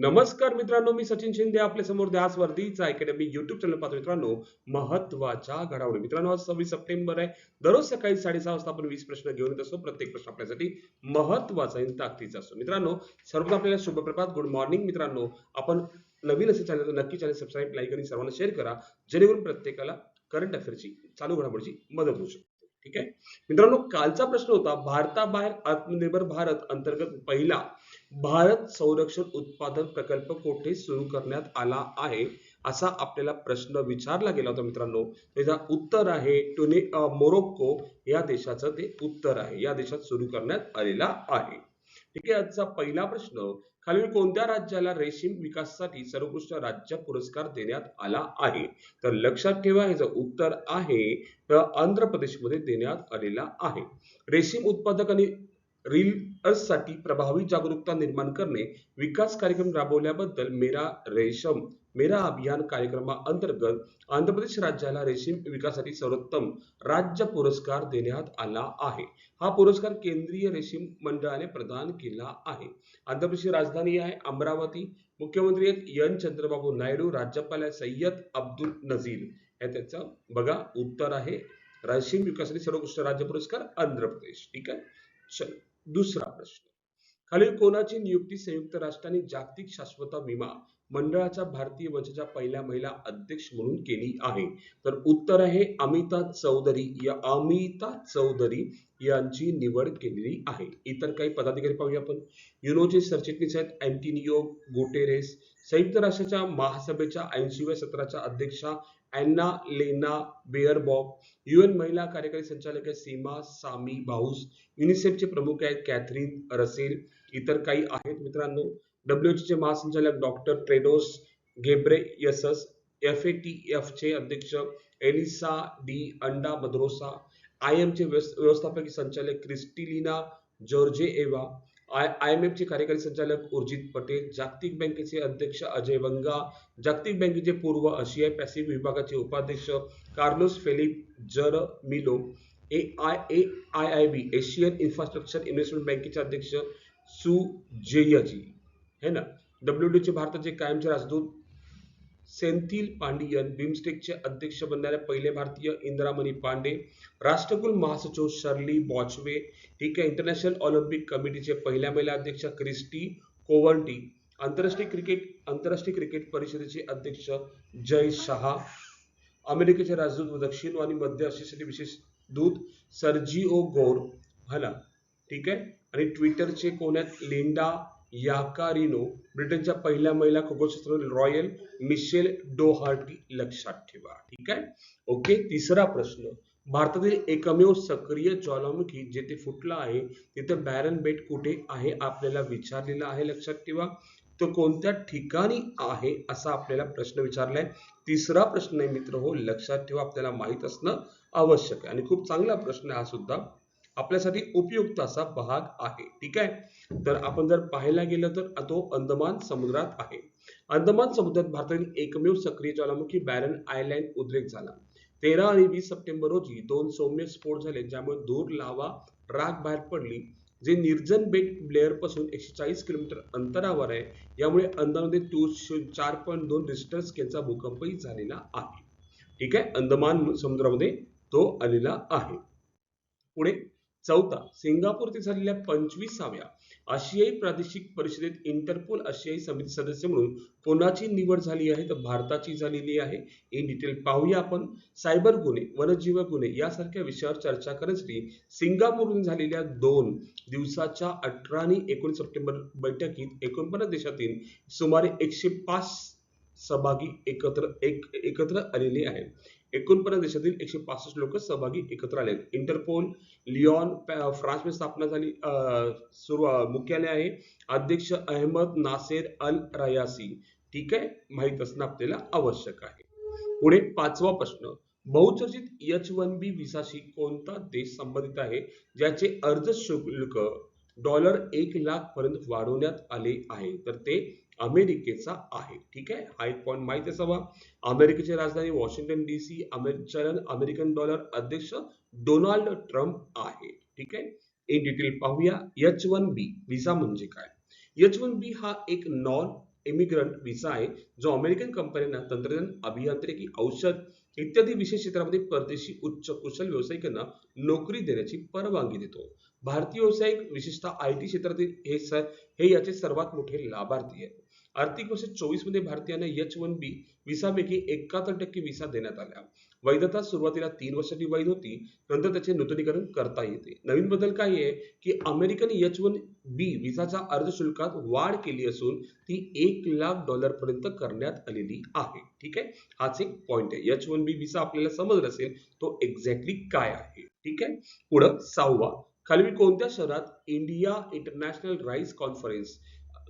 नमस्कार मित्रांनो मी सचिन शिंदे आपल्यासमोर ध्यास वर्धीचा अकॅडमी युट्यूब चॅनल पाहतो मित्रांनो. महत्त्वाच्या घडामोडी. मित्रांनो आज सव्वीस सप्टेंबर आहे. दररोज सकाळी साडेसहा वाजता आपण वीस प्रश्न घेऊन येत असतो. प्रत्येक प्रश्न आपल्यासाठी महत्त्वाचा आणि ताकदीचा असतो. मित्रांनो सर्वप्रथम आपल्याला शुभप्रभात. गुड मॉर्निंग मित्रांनो. आपण नवीन असे चॅनल नक्की चॅनल सबस्क्राईब लाईक आणि सर्वांना शेअर करा. जेणेकरून प्रत्येकाला करंट अफेअरची चालू घडामोडीची मदत होऊ शकते. ठीक आहे? मित्रांनो कालचा प्रश्न होता भारताबाहेर आत्मनिर्भर भारत अंतर्गत पहिला भारत संरक्षण उत्पादन प्रकल्प कोठे सुरू करण्यात आला आहे? असा आपल्याला प्रश्न विचारला गेला होता मित्रांनो. त्याचा उत्तर आहे टुने मोरोक्को. या देशाचं ते उत्तर आहे. या देशात सुरू करण्यात आलेला आहे. ठीक आहे आजचा पहिला प्रश्न. खालील कोणत्या राज्याला रेशीम विकासासाठी सर्वोत्कृष्ट राज्य पुरस्कार देण्यात आला आहे? तर लक्षात ठेवा ह्याचं उत्तर आहे तर आंध्र प्रदेशमध्ये देण्यात आलेला आहे. रेशीम उत्पादक आणि साठी प्रभावी जागरूकता निर्माण करणे विकास कार्यक्रम राबवल्याबद्दल मेरा रेशम मेरा अभियान कार्यक्रमाअंतर्गत आंध्र प्रदेश राज्याला रेशीम विकासासाठी सर्वोत्तम राज्य पुरस्कार देण्यात आला आहे. हा पुरस्कार केंद्रीय रेशीम मंडळाने प्रदान केला आहे. आंध्र प्रदेशची राजधानी आहे अमरावती. मुख्यमंत्री आहेत एन. चंद्रबाबू नायडू राज्यपाल आहे सय्यद अब्दुल नझीर हे त्याचं बघा उत्तर आहे. रेशीम विकासासाठी सर्वोत्कृष्ट राज्य पुरस्कार आंध्र प्रदेश. ठीक आहे? चल. दुसरा प्रश्न. खालील कोणाची नियुक्ती संयुक्त राष्ट्रांनी जागतिक शाश्वता विमा मंडळाच्या भारतीय वंशाच्या पहिल्या महिला अध्यक्ष म्हणून केली आहे? तर उत्तर आहे अमिता चौधरी. या अमिता चौधरी यांची निवड केलेली आहे. इतर काही पदाधिकारी पाहूया आपण. युनोचे सरचिटणीस आहेत अँटिनियो गुटेरेस. संयुक्त राष्ट्राच्या महासभेच्या ऐंशीव्या सत्राच्या अध्यक्षा अॅन्ना लेना बेअरबॉक युएन महिला कार्यकारी संचालक आहेत सीमा सामी बाऊस युनिसेफचे प्रमुख आहेत कॅथरीन रसेल इतर काही आहेत मित्रांनो. डब्ल्यू चे महासंचालक doctor Tedros Ghebreyesus F A T एफचे अध्यक्ष Elisa de Anda Madrazo I एमचे व्यवस्थापकीय संचालक Kristalina Georgieva I I M F चे कार्यकारी संचालक उर्जित पटेल जागतिक बँकेचे अध्यक्ष अजय वंगा जागतिक बँकेचे पूर्व आशिया पॅसिफिक विभागाचे उपाध्यक्ष Carlos Felipe Jaramillo A I A I I B Asian Infrastructure Investment बँकेचे अध्यक्ष सु जेयजी है ना? डब्ल्यू डीचे भारताचे कायमचे राजदूत सेंथिल पांडियन बिमस्टेकचे अध्यक्ष बनणारे पहिले भारतीय इंदिरामणी पांडे राष्ट्रकुल महासचिव शर्ली बॉचवे ठीक आहे इंटरनॅशनल ऑलिम्पिक कमिटीचे पहिल्या महिला अध्यक्ष क्रिस्टी कोवर्टी आंतरराष्ट्रीय क्रिकेट आंतरराष्ट्रीय क्रिकेट परिषदेचे अध्यक्ष जय शहा अमेरिकेचे राजदूत व दक्षिण आणि मध्य आशियासाठी विशेष दूत सर्जिओ गोर हला ठीक आहे? आणि ट्विटरचे कोण आहेत? लिंडा याकारिनो ब्रिटनच्या पहिल्या महिला खगोलशास्त्र रॉयल मिशेल डोहार्टी लक्षात ठेवा. ठीक आहे? ओके तिसरा प्रश्न. भारतातील एकमेव सक्रिय ज्वालामुखी जेथे फुटला आहे तिथे बॅरन बेट कुठे आहे आपल्याला विचारलेला आहे लक्षात ठेवा. तो कोणत्या ठिकाणी आहे असा आपल्याला प्रश्न विचारलाय. तिसरा प्रश्न आहे मित्र हो लक्षात ठेवा आपल्याला माहीत असणं आवश्यक आहे. आणि खूप चांगला प्रश्न आहे हा सुद्धा. आपल्यासाठी उपयुक्त असा भाग आहे. ठीक आहे? तर आपण जर पाहायला गेलं तर तो अंदमान समुद्रात आहे. अंदमान समुद्रात भारतातील एकमेव सक्रिय ज्वालामुखी बॅरन आयलँड उद्रेक झाला. तेरा आणि वीस सप्टेंबर रोजी दोन सौम्य स्फोट झाले ज्यामुळे दूर लावा राग बाहेर पडली जे निर्जन बेट ब्लेअरपासून एकशे चाळीस किलोमीटर अंतरावर आहे. यामुळे अंदमानमध्ये टू चार पॉईंट दोन रिस्टर स्केलचा भूकंपही झालेला आहे. ठीक आहे? अंदमान समुद्रामध्ये तो आलेला आहे. पुढे चौथा सिंगापूर येथे झालेल्या पंचवीसाव्या आशियाई प्रादेशिक परिषदेत इंटरपोल आशियाई समिती सदस्य म्हणून कोणाची निवड झाली आहे? तर भारताची झालेली आहे. इन डिटेल पाहूया आपण. सायबर गुन्हे वनजीव गुन्हे यासारख्या विषयावर चर्चा करण्यासाठी सिंगापूरहून झालेल्या दोन दिवसाच्या अठरा आणि एकोणीस सप्टेंबर बैठकीत एकोणपन्नास देशातील सुमारे एकशे पाच सहभागी एकत्र एक एकत्र आलेले आहेत. एकोणपन्नास देशातील एकशे पासष्ट लोक सहभागी एकत्र आले आहेत. इंटरपोल लिओन फ्रान्समध्ये स्थापना झाली मुख्यालय आहे. अध्यक्ष अहमद नासेर अल रयासी ठीक आहे? माहीत असणं आपल्याला आवश्यक आहे. पुढे पाचवा प्रश्न. बहुचर्चित एच वन बी विसाशी कोणता देश संबंधित आहे? ज्याचे अर्ज शुल्क डॉलर एक लाख पर्यंत वाढवण्यात आले आहे. तर ते अमेरिकेचा आहे. ठीक आहे? हा एक पॉईंट माहिती असावा अमेरिकेची राजधानी वॉशिंग्टन डी सी चलन अमेरिकन डॉलर अध्यक्ष डोनाल्ड ट्रम्प आहे. ठीक आहे? इन डिटेल पाहूया. एच वन बी विसा म्हणजे काय? एच वन बी हा एक नॉन इमिग्रंट व्हिसा आहे जो अमेरिकन कंपन्यांना तंत्रज्ञान अभियांत्रिकी औषध इत्यादी विशेष क्षेत्रामध्ये परदेशी उच्च कुशल व्यावसायिकांना नोकरी देण्याची परवानगी देतो. भारतीय व्यावसायिक विशेषतः आय टी क्षेत्रातील हे स हे याचे सर्वात मोठे लाभार्थी आहेत. आर्थिक वर्ष चोवीसमध्ये भारतीयांना एच वन बी विसापैकी एकाहत्तर टक्के विसा देण्यात आल्या. वैधता सुरुवातीला तीन वर्षाची वैध होती नंतर त्याचे नूतनीकरण करता येते. नवीन बदल काय आहे? की अमेरिकन एच वन बी विसाच्या अर्ज शुल्कात वाढ केली असून ती एक लाख डॉलर पर्यंत करण्यात आलेली आहे. ठीक आहे? हाच एक पॉइंट आहे. एच वन बी विसा आपल्याला समजला असेल तो एक्झॅक्टली काय आहे? ठीक आहे? पुढं सहावा. खाली कोणत्या शहरात इंडिया इंटरनॅशनल राईस कॉन्फरन्स?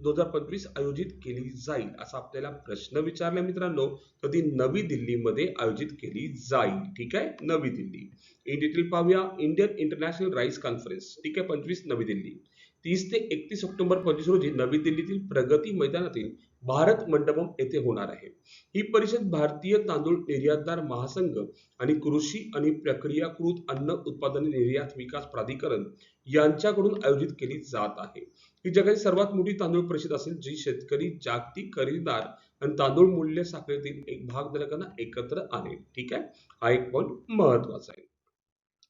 दोन हजार पंचवीस आयोजित केली जाईल असा आपल्याला प्रश्न विचारला मित्रांनो. तर ती नवी दिल्लीमध्ये आयोजित केली जाईल. ठीक आहे? नवी दिल्ली. इन डिटेल पाहूया. Indian International Rice Conference. ठीक आहे? पंचवीस नवी दिल्ली. तीस ते एकतीस ऑक्टोबर पंचवीस रोजी नवी दिल्लीतील प्रगती मैदानातील भारत मंडपम येथे होणार आहे. ही परिषद भारतीय तांदूळ निर्यातदार महासंघ आणि कृषी आणि प्रक्रियाकृत अन्न उत्पादन निर्यात विकास प्राधिकरण यांच्याकडून आयोजित केली जात आहे. ही जगातील सर्वात मोठी तांदूळ परिषद असेल जी शेतकरी जागतिक खरेदीदार आणि तांदूळ मूल्य साखळीतील एक भागधारकांना एकत्र आणेल. ठीक आहे? हा एक पॉईंट महत्त्वाचा आहे.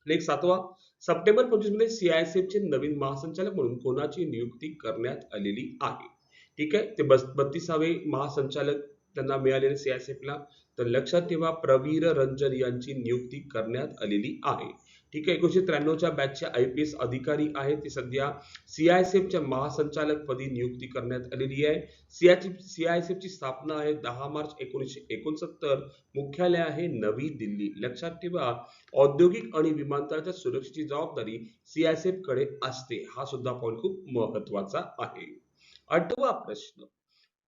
नेक्स्ट सातवा सप्टेंबर पंचवीसमध्ये सीआयएसएफ चे नवीन महासंचालक म्हणून कोणाची नियुक्ती करण्यात आलेली आहे? ठीक आहे? ते बस बत्तीसावे महासंचालक त्यांना मिळालेले सीआयसएफला तर लक्षात ठेवा प्रवीर रंजन यांची नियुक्ती करण्यात आलेली आहे. ठीक आहे? एकोणीशे त्र्याण्णवच्या बॅचचे आय पी एस अधिकारी आहेत. ते सध्या सीआयएसएफच्या महासंचालक पदी नियुक्ती करण्यात आलेली आहे. सीआयएसएफ ची स्थापना आहे दहा मार्च एकोणीसशे एकोणसत्तर. मुख्यालय आहे नवी दिल्ली. लक्षात ठेवा औद्योगिक आणि विमानतळाच्या सुरक्षेची जबाबदारी सीआयएसएफकडे असते. हा सुद्धा पॉईंट खूप महत्त्वाचा आहे. आठवा प्रश्न.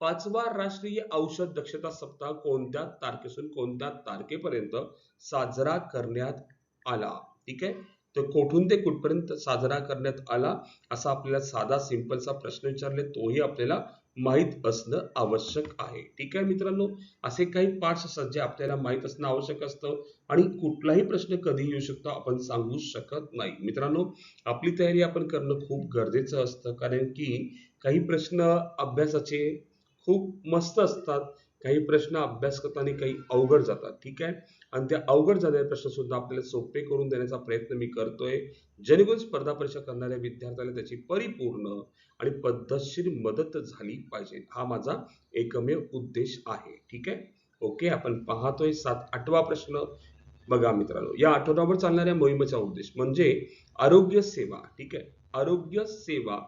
पाचवा राष्ट्रीय औषध दक्षता सप्ताह कोणत्या तारखेपासून कोणत्या तारखेपर्यंत साजरा करण्यात आला? ठीक आहे? तर कुठून ते कुठपर्यंत साजरा करण्यात आला? असा आपल्याला साधा सिंपलचा प्रश्न विचारले तोही आपल्याला माहीत असणं आवश्यक आहे. ठीक आहे मित्रांनो? असे काही पार्ट्स असतात जे आपल्याला माहीत असणं आवश्यक असतं आणि कुठलाही प्रश्न कधी येऊ शकतो आपण सांगू शकत नाही. मित्रांनो आपली तयारी आपण करणं खूप गरजेचं असतं. कारण की काही प्रश्न अभ्यासाचे खूप मस्त असतात काही प्रश्न अभ्यास करताना काही अवघड जातात ठीक आहे? आणि त्या अवघड झालेले प्रश्न सुद्धा आपल्याला सोपे करून देण्याचा प्रयत्न मी करतोय. जेणेकरून स्पर्धा परीक्षा करणाऱ्या विद्यार्थ्याला त्याची परिपूर्ण आणि पद्धतशीर मदत झाली पाहिजे. हा माझा एकमेव उद्देश आहे ठीक आहे? ओके आपण पाहतोय सात आठवा प्रश्न. बघा मित्रांनो या आठवड्यावर चालणाऱ्या मोहिमेचा उद्देश म्हणजे आरोग्य सेवा ठीक आहे? आरोग्य सेवा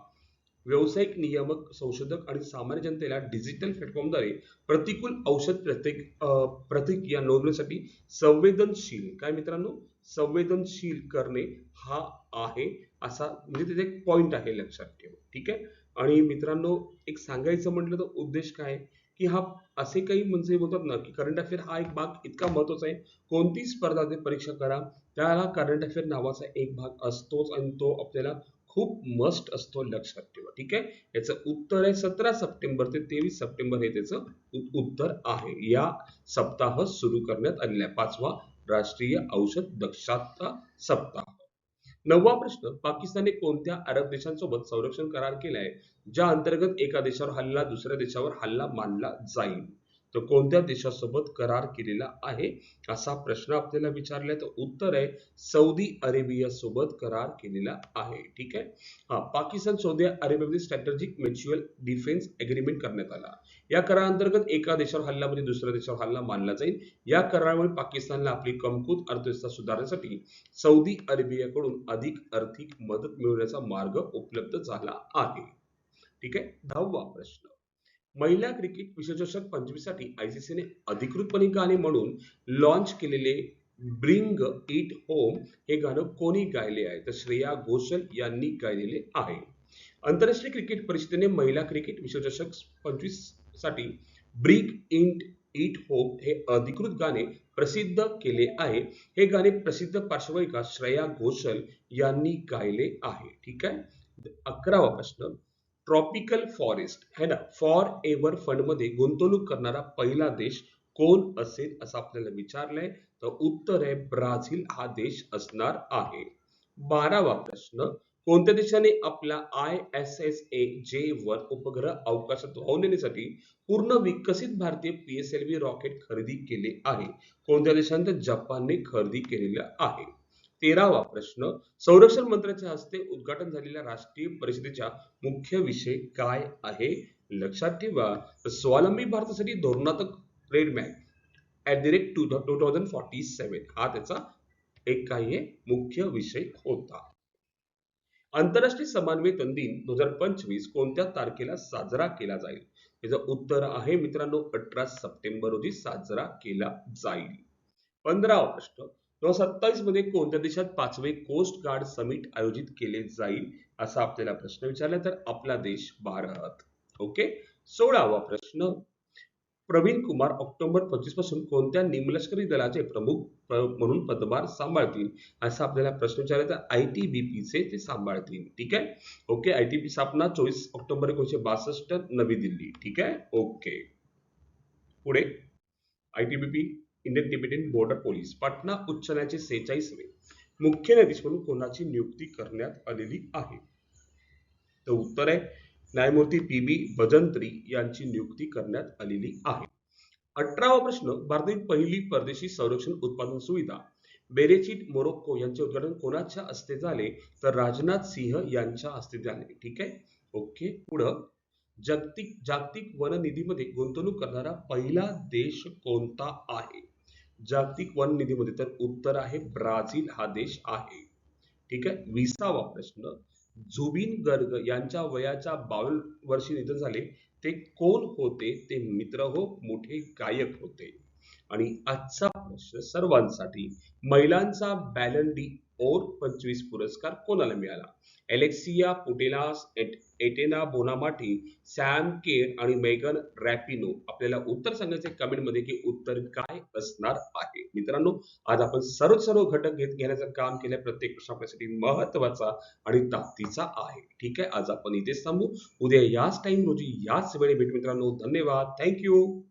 व्यावसायिक नियामक संशोधक आणि सामान्य जनतेला डिजिटल प्लॅटफॉर्मद्वारे प्रतिकूल औषध प्रत्येक प्रतिक्रिया नोंदवण्यासाठी संवेदनशील काय मित्रांनो? संवेदनशील करणे हा आहे असा म्हणजे तिथे एक पॉइंट आहे लक्षात ठेवा ठीक आहे? आणि मित्रांनो एक सांगायचं म्हटलं तर उद्देश काय? की हा असे काही म्हणजे बोलतात ना की करंट अफेअर हा एक भाग इतका महत्त्वाचा आहे कोणती स्पर्धा ते परीक्षा करा त्याला करंट अफेअर नावाचा एक भाग असतोच आणि तो आपल्याला खूप मस्ट असतो लक्षात ठेवा ठीक आहे? याचं उत्तर आहे सतरा सप्टेंबर ते तेवीस सप्टेंबर हे त्याचं उत्तर आहे. या सप्ताह सुरू करण्यात आलेला आहे. पाचवा राष्ट्रीय औषध दक्षता सप्ताह. नववा प्रश्न पाकिस्तानने कोणत्या अरब देशांसोबत संरक्षण करार केलाय? ज्या अंतर्गत एका देशावर हल्ला दुसऱ्या देशावर हल्ला मानला जाईल. तर कोणत्या देशासोबत करार केलेला आहे? असा प्रश्न आपल्याला विचारलाय तर उत्तर आहे सौदी अरेबिया सोबत करार केलेला आहे. ठीक आहे? हा पाकिस्तान सौदी अरेबियामध्ये स्ट्रॅटेजिक म्युच्युअल डिफेन्स एग्रीमेंट करण्यात आला. या कराराअंतर्गत एका देशावर हल्ला म्हणजे दुसऱ्या देशावर हल्ला मानला जाईल. या करारामुळे पाकिस्तानला आपली कमकुत अर्थव्यवस्था सुधारण्यासाठी सौदी अरेबियाकडून अधिक आर्थिक मदत मिळवण्याचा मार्ग उपलब्ध झाला आहे. ठीक आहे? दहावा प्रश्न. महिला क्रिकेट विश्वचषक पंचवीससाठी आयसीसीने अधिकृतपणे गाणे म्हणून लॉन्च केलेले ब्रिंग इट होम हे गाणं कोणी गायले आहे? तर श्रेया घोषल यांनी गायलेले आहे. आंतरराष्ट्रीय क्रिकेट परिषदेने महिला क्रिकेट विश्वचषक पंचवीससाठी ब्रिग इंट इट होम हे अधिकृत गाणे प्रसिद्ध केले आहे. हे गाणे प्रसिद्ध पार्श्वगायिका श्रेया घोषल यांनी गायले आहे. ठीक आहे? अकरावा प्रश्न. ट्रॉपिकल फॉरेस्ट है ना? फॉर एव्हर फंडमध्ये गुंतवणूक करणारा पहिला देश कोण असेल असं आपल्याला विचारलंय? तर उत्तर आहे ब्राझील. हा देश असणार आहे. बारावा प्रश्न. कोणत्या देशाने आपला आय एस एस ए जे वर उपग्रह अवकाशात वाहून नेण्यासाठी पूर्ण विकसित भारतीय P S L V rocket खरेदी केले आहे? कोणत्या देशाने जपानने खरेदी केलेलं आहे? तेरावा प्रश्न. संरक्षण मंत्र्यांच्या हस्ते उद्घाटन झालेल्या राष्ट्रीय परिषदेच्या मुख्य विषय काय आहे? लक्षात ठेवा. स्वावलंबी भारतासाठी धोरणात्मक roadmap at the rate to two thousand forty seven हा त्याचा एक काही मुख्य विषय होता. आंतरराष्ट्रीय समन्वयतन दिन दोन हजार पंचवीस कोणत्या तारखेला साजरा केला जाईल? याचं उत्तर आहे मित्रांनो अठरा सप्टेंबर रोजी साजरा केला जाईल. पंधरावा प्रश्न. दोन हजार सत्तावीसमध्ये कोणत्या देशात पाचवे कोस्ट गार्ड समिट आयोजित केले जाईल असा आपल्याला प्रश्न विचारला तर आपला देश भारत. ओके सोळावा प्रश्न. प्रवीण कुमार ऑक्टोबर पंचवीसपासून कोणत्या निमलष्करी दलाचे प्रमुख म्हणून पदभार सांभाळतील असा आपल्याला प्रश्न विचारला तर आय टी बी पी चे ते सांभाळतील. ठीक आहे? ओके आय टी पी स्थापना चोवीस ऑक्टोबर एकोणीशे बासष्ट नवी दिल्ली. ठीक आहे? ओके पुढे. I T B P Indian Tibetan Border Police Patna उच्च न्यायालयाचे सेहेचाळीसवे मुख्य न्यायाधीश म्हणून कोणाची नियुक्ती करण्यात आलेली आहे? तर उत्तर आहे न्यायमूर्ती पी बी भजंत्री यांची नियुक्ती करण्यात आलेली आहे. अठरावा प्रश्न भारतातील पहिली परदेशी संरक्षण उत्पादन सुविधा बेरेचिट मोरोक्को यांचे उद्घाटन कोणाच्या हस्ते झाले? तर राजनाथ सिंह यांच्या हस्ते झाले. ठीक आहे? ओके. पुढं जागतिक जागतिक वन निधीमध्ये गुंतवणूक करणारा पहिला देश कोणता आहे? जागतिक वन निधीमध्ये तर उत्तर आहे ब्राझील हा देश आहे. ठीक आहे? विसावा प्रश्न. जुबिन गर्ग यांच्या वयाच्या बावन्न वर्षी निधन झाले. ते कोण होते? ते मित्र हो मोठे गायक होते. आणि आजचा प्रश्न सर्वांसाठी महिलांचा बॅलन डी ओर पंचवीस पुरस्कार कोणाला मिळाला? एलेक्सिया पुटेलास एट- एटेना बोनामाटी सॅम केर आणि मेगन रॅपिनो. आपल्याला उत्तर सांगायचे कमेंटमध्ये की उत्तर काय असणार आहे. मित्रांनो आज आपण सर्व सर्व घटक घेत घेण्याचं काम केलं प्रत्येक प्रश्न आपल्यासाठी महत्त्वाचा आणि ताकदीचा आहे. ठीक आहे? आज आपण इथेच थांबू. उद्या याच टाइम रोजी याच वेळी भेट मित्रांनो. धन्यवाद. थँक्यू